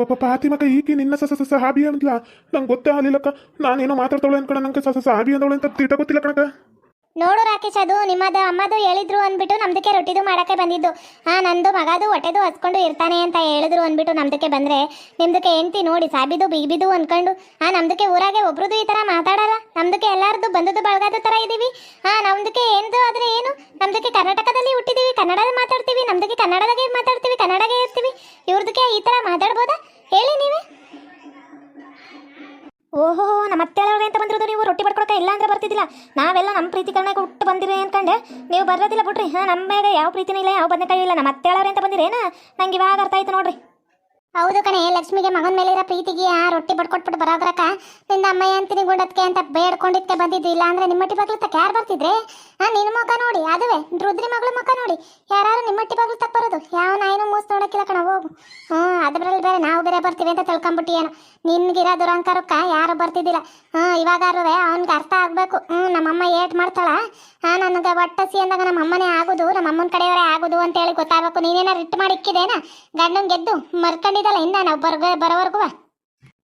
ಪಾಪ ಪಾತಿಮಕ್ಕ ಈಕಿ ನಿನ್ನ ಸಸ ಸಸ ಹಾಬಿ ಅಂದ್ಲ. ನಂಗೆ ಗೊತ್ತೇ ಆಗಲಿಲ್ಲಕ್ಕ ನಾನೇನೋ ಮಾತಾಡ್ತಾಳೆ ಅನ್ಕಣ ನಂಗೆ ಸಸ ಹಾಬಿ ಅಂದವಳೆ ಅಂತ ತಿಟ ಗೊತ್ತಿಲ್ಲ ಕಣಕ ನೋಡು ರಾಕೇಶ್, ಅದು ನಿಮ್ಮದ ಅಮ್ಮದು ಹೇಳಿದ್ರು ಅಂದ್ಬಿಟ್ಟು ನಮ್ದಕ್ಕೆ ರೊಟ್ಟಿದು ಮಾಡಕ್ಕೆ ಬಂದಿದ್ದು. ಆ, ನಂದು ಮಗದು ಹೊಟ್ಟೆದು ಹಸ್ಕೊಂಡು ಇರ್ತಾನೆ ಅಂತ ಹೇಳಿದ್ರು ಅಂದ್ಬಿಟ್ಟು ನಮ್ದಕ್ಕೆ ಬಂದ್ರೆ. ನಿಮ್ದಕ್ಕೆ ಹೆಂಡ್ತಿ ನೋಡಿ ಸಾಬಿದು, ಬಿಗಿಬಿದು ಅನ್ಕೊಂಡು. ಆ, ನಮ್ದಕ್ಕೆ ಊರಾಗೆ ಒಬ್ರುದು ಈ ತರ ಮಾತಾಡಲ್ಲ. ನಮ್ದಕ್ಕೆ ಎಲ್ಲಾರದು ಬಂದದ್ದು ಬಳಗದ ತರ ಇದೀವಿ. ಆ, ನಮ್ದಕ್ಕೆ ಎಂದು ಆದ್ರೆ ಏನು? ನಮ್ದಕ್ಕೆ ಕರ್ನಾಟಕದಲ್ಲಿ ಹುಟ್ಟಿದೀವಿ ಕನ್ನಡದಲ್ಲಿ ಮಾತಾಡ್ತೀವಿ, ನಮ್ದಕ್ಕೆ ಕನ್ನಡದಾಗೆ ಮಾತಾಡ್ತೀವಿ, ಕನ್ನಡಗೆ ಇರ್ತೀವಿ. ಇವ್ರದಕ್ಕೆ ಈ ತರ ಮಾತಾಡ್ಬೋದಾ? ಹೇಳಿ ನೀವೇ. ಓಹೋ, ನಮ್ಮ ಅತ್ತೆ ಅಂತ ಬಂದಿರೋದು ನೀವು? ರೊಟ್ಟಿ ಪಡ್ಕೊಳಕ ಇಲ್ಲ ಅಂದ್ರೆ ಬರ್ತಿದ್ದಿಲ್ಲ. ನಾವೆಲ್ಲ ನಮ್ಮ ಪ್ರೀತಿ ಕೊಟ್ಟು ಹುಟ್ಟು ಬಂದಿರಿ ಅನ್ಕಂಡೆ. ನೀವು ಬರೋದಿಲ್ಲ ಬಿಡ್ರಿ. ಹಾಂ, ನಮ್ಮ ಯಾವ ಪ್ರೀತಿನೂ ಇಲ್ಲ, ಯಾವ ಬದನೆಕಾಯಿ ಇಲ್ಲ. ನಮ್ಮ ಅತ್ತೆ ಅಂತ ಬಂದಿರೇನಾ? ನಂಗೆ ಇವಾಗ ಅರ್ಥ ಆಯ್ತು ನೋಡ್ರಿ. ಹೌದು ಕಣೆ, ಲಕ್ಷ್ಮಿಗೆ ಮಗನ ಮೇಲೆ ಇರೋ ಪ್ರೀತಿಗೆ ಆ ರೊಟ್ಟಿ ಬಡ್ಕೊಟ್ಬಿಟ್ಟು ಬರೋದ್ರಕ ನಿನ್ನ ಅಮ್ಮಯ್ಯ ಅಂತೀನಿ ಗುಂಡತ್ಕೆ ಅಂತ ಬೇಡ್ಕೊಂಡಿದ್ಕೆ ಬಂದಿದ್ದು ಇಲ್ಲ ಅಂದ್ರೆ ನಿಮ್ಮಟ್ಟಿ ಬಾಗ್ಲು ತಕ್ಕ ಯಾರು ಬರ್ತಿದ್ರೆ? ಆ ನಿನ್ನ ಮುಖ ನೋಡಿ, ಅದುವೆ, ರುದ್ರಿ ಮಗಳ ಮುಖ ನೋಡಿ. ಯಾರು ನಿಮ್ಮಟ್ಟಿ ಬಾಗ್ಲು ತಕ್ಕ ಬರೋದು. ಯಾವ ನಾಯಿನೂ ಮೂಸ್ ನೋಡಕ್ಕಿಲ್ಲ ಕಣ, ಹೋಗು. ಹ್ಞೂ ಅದ್ರಲ್ಲಿ ಬೇರೆ ನಾವು ಬೇರೆ ಬರ್ತೀವಿ ಅಂತ ತಿಳ್ಕೊಂಬಿಟ್ಟಿ ಏನು ನಿನ್ಗಿರೋ ದುರಂಕಾರಕ್ಕ ಯಾರು ಬರ್ತಿದ್ದಿಲ್ಲ. ಹ್ಞೂ ಇವಾಗಾರುವೆ ಅವ್ನಿಗೆ ಅರ್ಥ ಆಗಬೇಕು. ಹ್ಞೂ ನಮ್ಮಮ್ಮ ಏಟ್ ಮಾಡ್ತಾಳ. ಹಾಂ, ನನಗೆ ಒಟ್ಟಸಿ ಅಂದಾಗ ನಮ್ಮಮ್ಮನೇ ಆಗೋದು ಆಗುದು ನಮ್ಮ ಅಮ್ಮನ ಕಡೆಯವರೇ ಆಗುದು ಅಂತ ಹೇಳಿ ಗೊತ್ತಾಗಬೇಕು. ನೀನೇನ ರಿಟ್ ಮಾಡಿ ಇಕ್ಕಿದೇನ? ಗಂಡನ್ ಗೆದ್ದು ಮರ್ಕೊಂಡಿದ್ದಲ್ಲ ಇನ್ನ ನಾವು ಬರ್ಗ ಬರೋವರೆಗೂ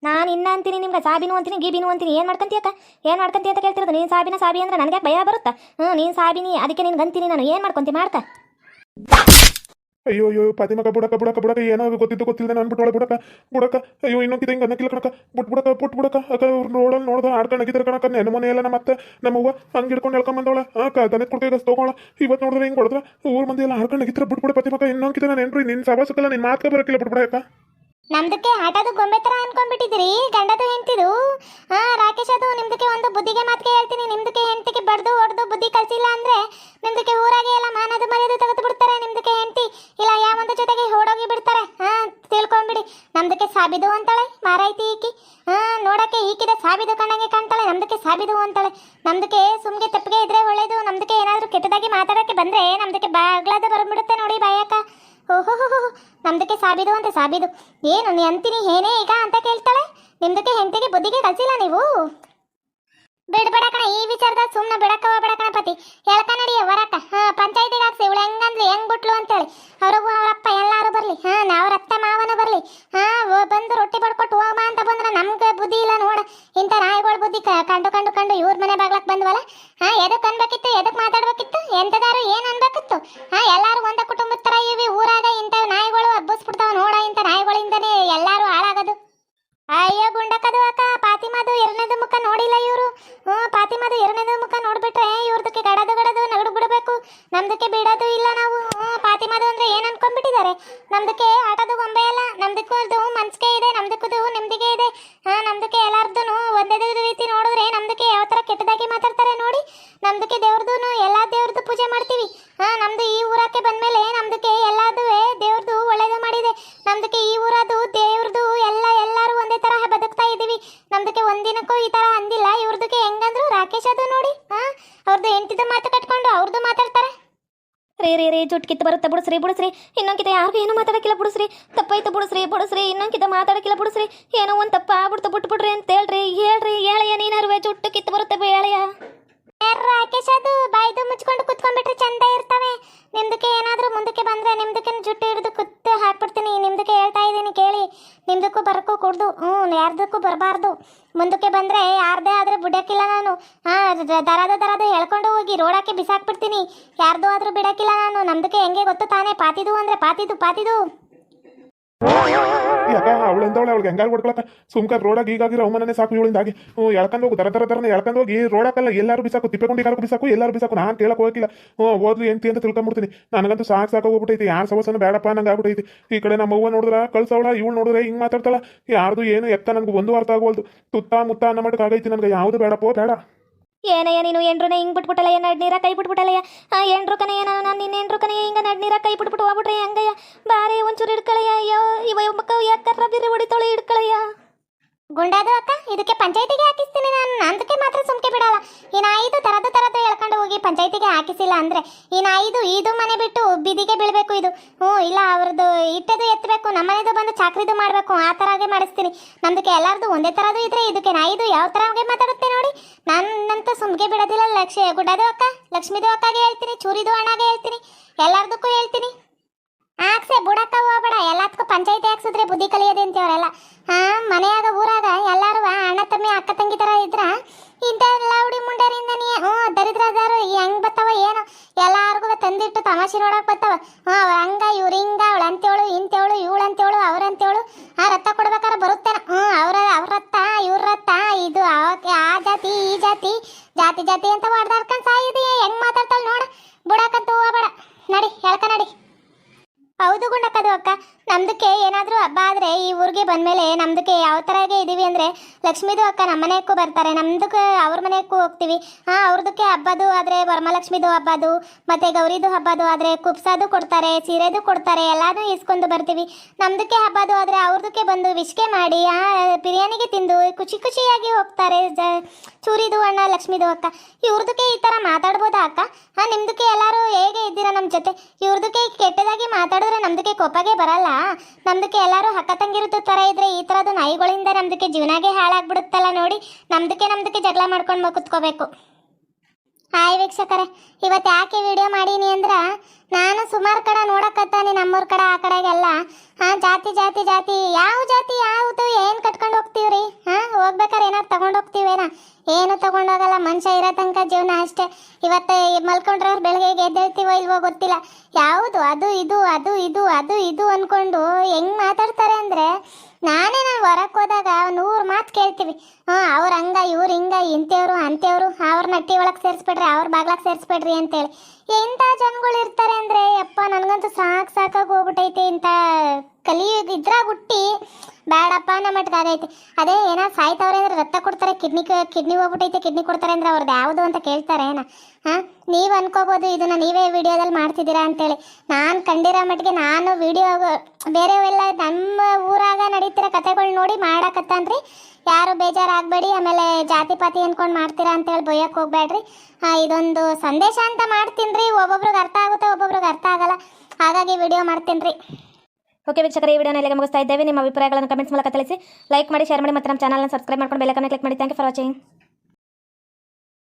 ನಾನು ಇನ್ನ ಅಂತೀನಿ ನಿಮ್ಗೆ, ಸಾಬಿನು ಅಂತೀನಿ, ಗೀಬಿನು ಅಂತೀನಿ. ಏನು ಮಾಡ್ಕೊಂತೀಯಕ್ಕ ಏನು ಮಾಡ್ಕೊಂತೀಯ ಅಂತ ಕೇಳ್ತಿರೋದು? ನೀನು ಸಾಬಿನ ಸಾಬಿ ಅಂದ್ರೆ ನನಗೆ ಭಯ ಬರುತ್ತಾ? ಹ್ಞೂ ನೀನು ಸಾಬಿನಿ, ಅದಕ್ಕೆ ನಿನ್ಗೆ ಅಂತೀನಿ ನಾನು. ಏನು ಮಾಡ್ಕೊಂತೀನಿ ಮಾಡ್ಕ ಅಯ್ಯೋ ಅಯ್ಯೋ ಪಾತಿಮಕ್ಕ ಬುಡಕ ಬುಡಕ ಬುಡಕ, ಏನೋ ಗೊತ್ತಿದ್ದು ಗೊತ್ತಿಲ್ಲದೆ ನಾನು ಬಿಟ್ಟೊಳ ಬುಡಕ ಬುಡಕ. ಅಯ್ಯೋ, ಇನ್ನೊಂದು ಹಿಂಗೆ ಅನ್ನಕ್ಕಿಲ್ಲ ಕಣಕ ಬುಟ್, ಬುಡಕ ಬುಟ್, ಬುಡಕ. ಅಕ್ಕ ರೋಡಲ್ಲಿ ನೋಡ್ದ ಆಡ್ಕೊಂಡು ಆಗಿದ್ರ ಕಣಕ ನೆನ ಮನೆ ಎಲ್ಲ ನಮ್ಮ ಅತ್ತೆ ನಮ್ಮವ್ವ ಹಂಗೆ ಹಿಡ್ಕೊಂಡು ಹೇಳ್ಕೊಂಡ್ ಬಂದವಳ. ಹಾಂ ದನದ ಕುಡ್ಕೈಗೆ ತಗೋಳ. ಇವತ್ತು ನೋಡಿದ್ರೆ ಹಿಂಗೆ ಹೊಡೆದ್ರ. ಊರು ಮಂದಿ ಎಲ್ಲ ಆಡ್ಕೊಂಡು ಆಗಿದ್ರ ಬಿಟ್ಬಿಡ ಪಾತಿಮಕ್ಕ ಇನ್ನೊಂದು ನಾನು ಏನ್ರಿ ನಿನ್ನ ಸವಾಸಕ್ಕಲ್ಲ ನಿನ್ನ ಮಾತ್ಕ ಬಿಟ್ಬಿಡ ಬಿಟ್ಬಿಡಕ್ಕ ನಮ್ದಕ್ಕೆ ಆಟದ ಗೊಂಬೆ ತರ ಅನ್ಕೊಂಡ್ಬಿಟ್ಟಿದ್ರಿ ಗಂಡದು ಹೆಂಡ್ತಿದು. ಹಾ ರಾಕೇಶ್ ಅದು ನಿಮ್ದಕ್ಕೆ ಒಂದು ಬುದ್ಧಿಗೆ ಮಾತಿಗೆ ಹೇಳ್ತೀನಿ. ನಿಮ್ದಕ್ಕೆ ಹೆಂಡ್ತಿಗೆ ಬಡ್ದು ಹೊಡೆದು ಬುದ್ಧಿ ಕಲ್ಸಿಲ್ಲ ಅಂದ್ರೆ ನಿಮ್ದಕ್ಕೆ ಊರಾಗೆ ಎಲ್ಲ ಮಾನದು ಮರ್ಯಾದೆ ತೆಗೆದು ಬಿಡ್ತಾರೆ ನಿಮ್ದಕ್ಕೆ ಹೆಂಡ್ತಿ. ಇಲ್ಲ ಯಾವೊಂದು ಜೊತೆಗೆ ಓಡೋಗಿ ಬಿಡ್ತಾರೆ. ಹಾ ತಿಳ್ಕೊಂಬಿಡಿ. ನಮ್ದಕ್ಕೆ ಸಾಬಿದು ಅಂತಾಳೆ, ಮಾರಾಯ್ತಿ ಈಕಿ. ಹಾ ನೋಡಕ್ಕೆ ಈಕಿದ ಸಾಬಿದು ಕಣ್ಣಂಗೆ ಕಾಣ್ತಾಳೆ, ನಮ್ದಕ್ಕೆ ಸಾಬಿದು ಅಂತಾಳೆ. ನಮ್ದಕ್ಕೆ ಸುಮ್ಗೆ ತಪ್ಪಿಗೆ ಇದ್ರೆ ಒಳ್ಳೇದು, ನಮ್ದಕ್ಕೆ ಏನಾದ್ರೂ ಕೆಟ್ಟದಾಗಿ ಮಾತಾಡಕ್ಕೆ ಬಂದ್ರೆ ನಮ್ದಕ್ಕೆ ಬಾಗ್ಲಾದ ಬಂದ್ಬಿಡುತ್ತೆ ನೋಡಿ ಬಾಯಕ್ಕ. ಓಹೋ ನಮ್ದಕ್ಕೆ ಸಾಬಿದು ಅಂತ ಸಾಬಿದು. ಏನು, ನೀ ಅಂತೀನಿ ಏನೇ ಈಗ ಅಂತ ಕೇಳ್ತಾಳೆ? ನಿಮ್ದಕ್ಕೆ ಹೆಂಡತಿಗೆ ಬುದ್ಧಿಗೆ ಕಲ್ಸಿಲ್ಲ ನೀವು? ಬಿಡ್ಬೇಡ ಕಣ, ಈ ವಿಚಾರದಾಗ ಸುಮ್ಮನೆ ಬಿಡಕ್ಕ ಹೋಗ್ಬೇಡ ಕಣಪತಿ ಹೇಳ್ಕ ನಡಿ, ವರಕ್ಕ. ಹಾ, ಪಂಚಾಯತಿಗೆ ಹಾಕ್ಸಿ, ಇವಳು ಹೆಂಗಂದ್ಲಿ, ಹೆಂಗ್ ಬಿಟ್ಲು ಅಂತೇಳಿ. ಅವ್ರಿಗೂ ಅವರಪ್ಪ ಎಲ್ಲಾರು ಬರ್ಲಿ. ಹಾ ಮಾಡೋದು ಅಂದ್ರೆ ಏನ್ ಅನ್ಕೊಂಡ್ಬಿಟ್ಟಿದ್ದಾರೆ? ನಮ್ದಕ್ಕೆ ಆಟದ ಗೊಂಬೆ ಅಲ್ಲ ನಮ್ದಕ್ಕದು ಮನ್ಸಿಗೆ ಇದೆ ನಮ್ದಕ್ಕದು ನೆಮ್ಮದಿಗೆ ಇದೆ. ಹಾ, ನಮ್ದಕ್ಕೆ ಎಲ್ಲಾರ್ದು ಒಂದೇ ರೀತಿ ನೋಡಿದ್ರೆ ನಮ್ದಕ್ಕೆ ಯಾವ ತರ ಕೆಟ್ಟದಾಗಿ ಮಾತಾಡ್ತಾರೆ ನೋಡಿ. ನಮ್ದಕ್ಕೆ ದೇವ್ರದ್ದು ಎಲ್ಲಾ ದೇವ್ರದ್ದು ಪೂಜೆ ಮಾಡ್ತೀವಿ. ಹಾ, ನಮ್ದು ಈ ಊರಕ್ಕೆ ಬಂದ್ಮೇಲೆ ರೀ ರೇ ರೇ ಜುಟ್ ಕಿತ್ತು ಬರುತ್ತೆ ಬಿಡಿಸ್ರಿ ಬಿಡಿಸ್ರಿ. ಇನ್ನೊಂದ್ಕಿತ ಯಾರಿಗೂ ಏನೋ ಮಾತಾಡಕ್ಕಿಲ್ಲ ಬಿಡಿಸ್ರಿ. ತಪ್ಪಾಯ್ತು ಬಿಡಿಸ್ರಿ, ಬಿಡಸ್ರಿ. ಇನ್ನೊಂದ್ಕಿತ ಮಾತಾಡಕ್ಕಿಲ್ಲ ಬಿಡಿಸ್ರಿ. ಏನೋ ಒಂದು ತಪ್ಪ ಆಗ್ಬಿಡ್ತು ಬಿಟ್ಬಿಡ್ರಿ ಅಂತ ಹೇಳ್ರಿ. ಹೇಳ್ರಿ ಹೇಳಯ್ಯ ನೀನಾರುವೆ ಜುಟ್ಟು ಕಿತ್ತು ಬರುತ್ತೆ ಬೇಳೆಯ. ರಾಕೇಶ್ ಅದು? ಬಾಯ್ದು ಮುಚ್ಕೊಂಡು ಕುತ್ಕೊಂಡ್ಬಿಟ್ರೆ ಚಂದ ಇರ್ತವೆ. ನಿಮ್ದಕ್ಕೆ ಏನಾದ್ರೂ ಮುಂದಕ್ಕೆ ಬಂದ್ರೆ ನಿಮ್ದಕ್ಕೆ ಜುಟ್ಟು ಹಿಡಿದು ಕುತ್ತು ಹಾಕ್ಬಿಡ್ತೀನಿ. ನಿಮ್ದಕ್ಕೆ ಹೇಳ್ತಾ ಇದ್ದೀನಿ ಕೇಳಿ. ನಿಮ್ದಕ್ಕೂ ಬರಕ್ಕೂ ಕುಡ್ದು. ಹ್ಞೂ ಯಾರ್ದಕ್ಕೂ ಬರಬಾರ್ದು. ಮುಂದಕ್ಕೆ ಬಂದ್ರೆ ಯಾರ್ದೇ ಆದ್ರೆ ಬಿಡಕ್ಕಿಲ್ಲ ನಾನು. ಹಾ ದರದ ದರದ ಹೇಳ್ಕೊಂಡು ಹೋಗಿ ರೋಡಕ್ಕೆ ಬಿಸಾಕ್ಬಿಡ್ತೀನಿ. ಯಾರ್ದು ಆದ್ರೂ ಬಿಡಕ್ಕಿಲ್ಲ ನಾನು. ನಮ್ದಕ್ಕೆ ಹೆಂಗೆ ಗೊತ್ತು ತಾನೇ? ಪಾತಿದು ಅಂದ್ರೆ ಪಾತಿದು ಪಾತಿದು. ಯಾಕ? ಅವಳೆಂದವಳೆ ಅವಳಿಗೆ ಹೆಂಗಾರು ಹೊಡ್ಕೊಳಕ ಸುಮ್ಕ ರೋಡಾಗಿ ಈಗಾಗಿರೋ ಅವಮಾನನೇ ಸಾಕು ಇವಳಿಂದಾಗಿ ಹ್ಞೂ, ಎಳ್ಕೊಂಡು ಹೋಗು ದರ ದರ ದರನ ಎಳ್ಕೊಂಡು ಹೋಗಿ ರೋಡಾಕಲ್ಲ ಎಲ್ಲರೂ ಬಿಸಾಕು ತಿಪ್ಪೆಕೊಂಡಿಗಾರು ಬಿಸಾಕು, ಎಲ್ಲರೂ ಬಿಸಾಕು. ನಾನು ಕೇಳಕ್ಕೆ ಹೋಗಿಲ್ಲ ಹ್ಞೂ ಓದ್ಲು ಎಂತಿ ಅಂತ ತಿಳ್ಕೊಂಬಿಡ್ತೀನಿ. ನನಗಂತೂ ಸಾಕು ಸಾಕು ಯಾರು ಸಮಸ್ಯೆನೂ ಬೇಡಪ್ಪ ನಂಗೆ ಆಗ್ಬಿಟ್ಟೈತಿ. ಈ ಕಡೆ ನಮ್ಮ ಅವ್ವ ನೋಡಿದ್ರ? ಕಳ್ಸವಳ ಇವಳು ನೋಡಿದ್ರೆ ಹಿಂಗೆ ಮಾತಾಡ್ತಾಳ. ಯಾರ್ದು ಏನು ಎತ್ತ ನನಗೆ ಒಂದು ಅರ್ಥ ಆಗೋಲ್ದು ತುತ್ತ ಮುತ್ತ ಅನ್ನೋ ಮಟ್ಟಕ್ಕೆ ಆಗೈತಿ ನನಗೆ. ಯಾವುದು ಬೇಡಪ್ಪೋ ಬೇಡ. ಏನಯ್ಯ ನೀನು ಎಂಡ್ರನ್ನ ಹಿಂಗ್ ಬಿಟ್ಬಿಟ್ಟಲ್ಲ ನಡ್ನೀರ ನಡ್ ಕೈ ಬಿಟ್ಬಿಟ್ಟಲ್ಲಯ್ಯ ಆ ಎಂಡ್ರು ಕನೆಯ ನಾನು ನಾನು ನಿನ್ನ ಎಂಡ್ರು ಕನೆಯ? ಹಿಂಗ ನಡ್ನೀರ ಕೈ ಬಿಟ್ಬಿಟ್ಟು ಹೋಗ್ಬಿಟ್ರೆ ಹೆಂಗಯ್ಯ? ಬಾರಿ ಒಂಚೂರು ಹಿಡ್ಕಳಯ್ಯ, ಅಯ್ಯೋ, ಇವ ಮಕ್ಕ ಯಾಕರ ಬಿರಿ ಹೊಡಿತಾಳೆ ಹಿಡ್ಕಳಯ್ಯ? ಗುಂಡಾದು ಅಕ್ಕ, ಇದಕ್ಕೆ ಪಂಚಾಯತಿಗೆ ಹಾಕಿಸ್ತೀನಿ ನಾನು. ನಂದಕ್ಕೆ ಮಾತ್ರ ಸುಮ್ಕೆ ಬಿಡಲ್ಲ. ಇನ್ನು ಐದು ತರದ ತರದ ಹೇಳ್ಕೊಂಡು ಹೋಗಿ ಪಂಚಾಯತಿಗೆ ಹಾಕಿಸಿಲ್ಲ ಅಂದ್ರೆ, ಇನ್ನು ಐದು ಇದು ಮನೆ ಬಿಟ್ಟು ಬಿದಿಗೆ ಬೀಳ್ಬೇಕು ಇದು. ಹ್ಞೂ, ಇಲ್ಲ, ಅವ್ರದ್ದು ಇಟ್ಟದು ಎತ್ತಬೇಕು ನಮ್ಮನೆದು ಬಂದು ಚಾಕ್ರಿದು ಮಾಡಬೇಕು, ಆ ಥರಾಗೆ ಮಾಡಿಸ್ತೀನಿ. ನಮ್ದಕ್ಕೆ ಎಲ್ಲಾರ್ದು ಒಂದೇ ಥರದ್ದು ಇದ್ರೆ ಇದಕ್ಕೆ ಇದು ಯಾವ ಹಾಗೆ ಮಾತಾಡುತ್ತೆ ನೋಡಿ. ನನ್ನಂತೂ ಸುಮ್ಗೆ ಬಿಡೋದಿಲ್ಲ ಲಕ್ಷ್ಮಿ ಗುಡ್ಡದು ಅಕ್ಕ. ಲಕ್ಷ್ಮೀದು ಅಕ್ಕಗೆ ಹೇಳ್ತೀನಿ, ಚೂರಿದು ಅಣ್ಣಗೆ ಹೇಳ್ತೀನಿ, ಎಲ್ಲಾರ್ದಕ್ಕೂ ಹೇಳ್ತೀನಿ. ಹಾಕ್ಸೆ ಬುಡಕ್ಕ ಹೋಗ್ಬೇಡ. ಎಲ್ಲದಕ್ಕೂ ಪಂಚಾಯತಿ ಹಾಕ್ಸಿದ್ರೆ ಬುದ್ಧಿ ಕಲಿಯೋದು ಅಂತೀವ್ರಲ್ಲ. ಹಾ, ಮನೆಯಾಗ ಆದರೆ ಈ ಊರಿಗೆ ಬಂದಮೇಲೆ ನಮ್ದಕ್ಕೆ ಯಾವ ಥರಗೆ ಇದ್ದೀವಿ ಅಂದರೆ ಲಕ್ಷ್ಮೀದು ಅಕ್ಕ ನಮ್ಮ ಮನೆಯಕ್ಕೂ ಬರ್ತಾರೆ. ನಮ್ದಕ್ಕೆ ಅವ್ರ ಮನೆಯಕ್ಕೂ ಹೋಗ್ತೀವಿ. ಹಾಂ, ಅವ್ರದಕ್ಕೆ ಹಬ್ಬದು ಆದರೆ ವರಮಲಕ್ಷ್ಮಿದು ಹಬ್ಬದು, ಮತ್ತು ಗೌರಿದು ಹಬ್ಬದು ಆದರೆ ಕುಪ್ಸಾದು ಕೊಡ್ತಾರೆ, ಸೀರೆದು ಕೊಡ್ತಾರೆ, ಎಲ್ಲಾನು ಇಸ್ಕೊಂಡು ಬರ್ತೀವಿ. ನಮ್ದಕ್ಕೆ ಹಬ್ಬದು ಆದರೆ ಅವ್ರದಕ್ಕೆ ಬಂದು ವಿಷ್ಕೆ ಮಾಡಿ, ಆ, ಬಿರಿಯಾನಿಗೆ ತಿಂದು ಖುಷಿ ಖುಷಿಯಾಗಿ ಹೋಗ್ತಾರೆ ಚೂರಿದು ಅಣ್ಣ, ಲಕ್ಷ್ಮೀದು ಅಕ್ಕ. ಇವ್ರದಕ್ಕೆ ಈ ಥರ ಮಾತಾಡ್ಬೋದಾ ಅಕ್ಕ? ಹಾಂ, ನಿಮ್ದಕ್ಕೆ ಎಲ್ಲರೂ ಹೇಗೆ ಇದ್ದೀರಾ ನಮ್ಮ ಜೊತೆ? ಇವ್ರದಕ್ಕೆ ಕೆಟ್ಟದಾಗಿ ಮಾತಾಡಿದ್ರೆ ನಮ್ದಕ್ಕೆ ಕೋಪಗೆ ಬರಲ್ಲ. ನಮ್ದಕ್ಕೆ ಎಲ್ಲರೂ ಹಕ್ಕ ತಂಗಿರುತ್ತೆ ತರ ಇದ್ರೆ ಈ ತರದ ನಾಯಿಗಳಿಂದ ನಮ್ದಕ್ಕೆ ಜೀವನಾಗೆ ಹಾಳಾಗ್ಬಿಡುತ್ತಲ್ಲ ನೋಡಿ. ನಮ್ದಕ್ಕೆ ನಮ್ದಕ್ಕೆ ಜಗಳ ಮಾಡ್ಕೊಂಡು ಕುತ್ಕೋಬೇಕು ಹಾಯ್ ವೀಕ್ಷಕರೇ, ಇವತ್ತು ಯಾಕೆ ವಿಡಿಯೋ ಮಾಡೀನಿ ಅಂದ್ರ, ನಾನು ಸುಮಾರು ಕಡೆ ನೋಡಕತ್ತಾನೆ ನಮ್ಮೂರ ಕಡೆ, ಆ ಕಡೆಗೆಲ್ಲ. ಹಾ, ಜಾತಿ ಜಾತಿ ಜಾತಿ. ಯಾವ ಜಾತಿ, ಯಾವುದು, ಏನು ಕಟ್ಕೊಂಡು ಹೋಗ್ತೀವ್ರಿ? ಹಾ, ಹೋಗ್ಬೇಕಾರೆ ಏನಾರು ತಗೊಂಡು ಹೋಗ್ತೀವೇನ? ಏನು ತಗೊಂಡೋಗಲ್ಲ? ಮನುಷ್ಯ ಇರೋ ತನಕ ಜೀವನ ಅಷ್ಟೇ. ಇವತ್ತು ಮಲ್ಕೊಂಡ್ರೆ ಬೆಳಗ್ಗೆ ಎದ್ದೇಳ್ತೀವೋ ಇಲ್ವೋ ಗೊತ್ತಿಲ್ಲ. ಯಾವುದು? ಅದು, ಇದು ಅದು ಇದು ಅದು, ಇದು ಅಂದ್ಕೊಂಡು ಹೆಂಗ್ ಮಾತಾಡ್ತಾರೆ ಅಂದ್ರೆ, ನಾನೇ ನಾನು ಹೊರಕ್ಕೆ ಹೋದಾಗ ನೂರು ಮಾತು ಕೇಳ್ತೀವಿ. ಹಾಂ, ಅವ್ರು ಹಂಗ, ಇವ್ರು ಹಿಂಗ, ಇಂಥವ್ರು, ಅಂಥವ್ರು, ಅವ್ರ ನಟ್ಟಿ ಒಳಗೆ ಸೇರಿಸ್ಬಿಡ್ರಿ, ಅವ್ರ ಬಾಗ್ಲಾಗ ಸೇರಿಸ್ಬಿಡ್ರಿ ಅಂತೇಳಿ. ಎಂಥ ಜನಗಳು ಇರ್ತಾರೆ ಅಂದರೆ ಅಪ್ಪ ನನಗಂತೂ ಸಾಕು ಸಾಕಾಗಿ ಹೋಗ್ಬಿಟ್ಟೈತೆ ಇಂಥ ಕಲಿಯುಗ ಹುಟ್ಟಿ. ಬೇಡಪ್ಪ ಅನ್ನೋ ಮಟ್ಟಿಗೆ ಆಗೈತೆ. ಅದೇ ಏನೋ ಸಾಯ್ತವ್ರೆ ಅಂದ್ರೆ ರಕ್ತ ಕೊಡ್ತಾರೆ, ಕಿಡ್ನಿ ಕಿಡ್ನಿ ಹೋಗ್ಬಿಟ್ಟೈತೆ ಕಿಡ್ನಿ ಕೊಡ್ತಾರೆ ಅಂದ್ರೆ ಅವ್ರದ್ದು ಯಾವುದು ಅಂತ ಕೇಳ್ತಾರೆ ಏನ? ಹಾಂ? ನೀವು ಅನ್ಕೋಬಹುದು ಇದನ್ನ ನೀವೇ ವಿಡಿಯೋದಲ್ಲಿ ಮಾಡ್ತಿದ್ದೀರಾ ಅಂತೇಳಿ. ನಾನು ಕಂಡಿರೋ ಮಟ್ಟಿಗೆ ನಾನು ವಿಡಿಯೋ ಬೇರೆವೆಲ್ಲ ನಮ್ಮ ಊರಾಗ ನಡೀತಿರೋ ಕಥೆಗಳು ನೋಡಿ ಮಾಡಕತ್ತನ್ರಿ ಯಾರು ಬೇಜಾರಾಗಬೇಡಿ, ಆಮೇಲೆ ಜಾತಿ ಪಾತಿ ಅನ್ಕೊಂಡು ಮಾಡ್ತೀರಾ ಅಂತೇಳಿ ಬೊಯ್ಯಕ್ಕೆ ಹೋಗ್ಬೇಡ್ರಿ ಇದೊಂದು ಸಂದೇಶ ಅಂತ ಮಾಡ್ತೀನಿ ರೀ ಒಬ್ಬೊಬ್ರಿಗೆ ಅರ್ಥ ಆಗುತ್ತೆ, ಒಬ್ಬೊಬ್ರಿಗೆ ಅರ್ಥ ಆಗಲ್ಲ. ಹಾಗಾಗಿ ವಿಡಿಯೋ ಮಾಡ್ತೀನಿ ಓಕೆ ವೀಕ್ಷಕರ, ಈ ವಿಡಿಯೋನ ಇಲ್ಲಿಗೆ ಮುಗಿಸ್ತಾ ಇದ್ದೇವೆ. ನಿಮ್ಮ ಅಭಿಪ್ರಾಯಗಳನ್ನು ಕಮೆಂಟ್ಸ್ ಮೂಲಕ ತಿಳಿಸಿ. ಲೈಕ್ ಮಾಡಿ, ಶೇರ್ ಮಾಡಿ ಮತ್ತು ನಮ್ಮ ಚಾನಲ್ನ ಸಬ್ಸ್ಕ್ರೈಬ್ ಮಾಡ್ಕೊಂಡು ಬೆಲ್ಲಕನ್ನು ಕ್ಲಿಕ್ ಮಾಡಿ. Thank you for watching.